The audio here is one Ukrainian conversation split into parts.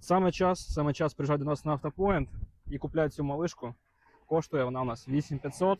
Саме час, саме час приїжджати до нас на автопоінт і купляти цю малишку. Коштує вона у нас 8500.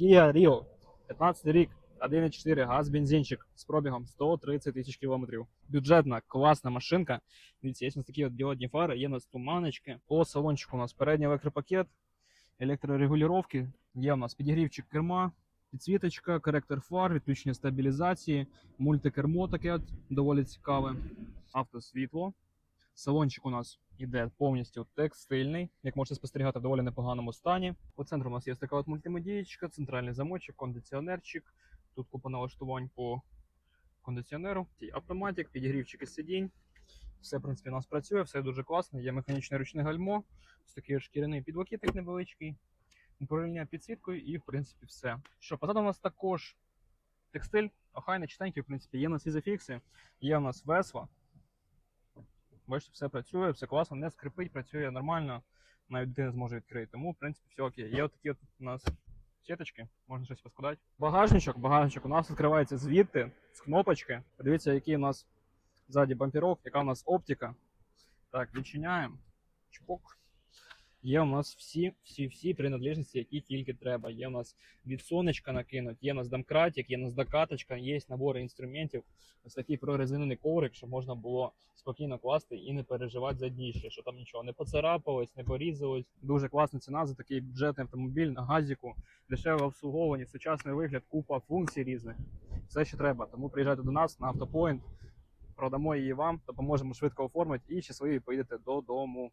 Kia Rio, 15 рік, 1.4 газ бензинчик з пробігом 130 тисяч кілометрів. Бюджетна, класна машинка. Дивіться, є у нас такі от діодні фари, є у нас туманочки. По салончику у нас передній електропакет, електрорегулювання, є у нас підігрівчик керма, підсвіточка, коректор фар, відключення стабілізації, мультикермо таке от, доволі цікаве. Автосвітло. Салончик у нас іде повністю текстильний, як можете спостерігати в доволі непоганому стані. По центру у нас є така от мультимедієчка, центральний замочок, кондиціонерчик. Тут купа налаштувань по кондиціонеру. Автоматик, підігрівчики сидінь. Все, в принципі, у нас працює, все дуже класно. Є механічне ручне гальмо, ось такий шкіряний підлокітник невеличкий, управління підсвіткою і, в принципі, все. Що, позаду у нас також текстиль, охайний, чистенький, в принципі, є у нас ізофікси, є у нас весла. Бачите, все працює, все класно, не скрипить, працює нормально, навіть дитина зможе відкрити. Тому, в принципі, все окей. Є отакі от у нас сіточки, можна щось поскладати. Багажничок, багажничок у нас відкривається звідти, з кнопочки. Подивіться, який у нас ззаді бампірок, яка у нас оптика. Так, відчиняємо. Чпок. Є у нас всі, всі, всі принадлежності, які тільки треба. Є у нас від сонечка накинуть, є у нас домкратик, є у нас докаточка, є набори інструментів. Ось такий прорезинений коврик, щоб можна було спокійно класти і не переживати за дніще, що там нічого не поцарапалось, не порізалось. Дуже класна ціна за такий бюджетний автомобіль на газіку, дешеве обслуговування, сучасний вигляд, купа функцій різних. Все, що треба. Тому приїжджайте до нас на автопоінт, продамо її вам, допоможемо швидко оформити і щасливі поїдете додому.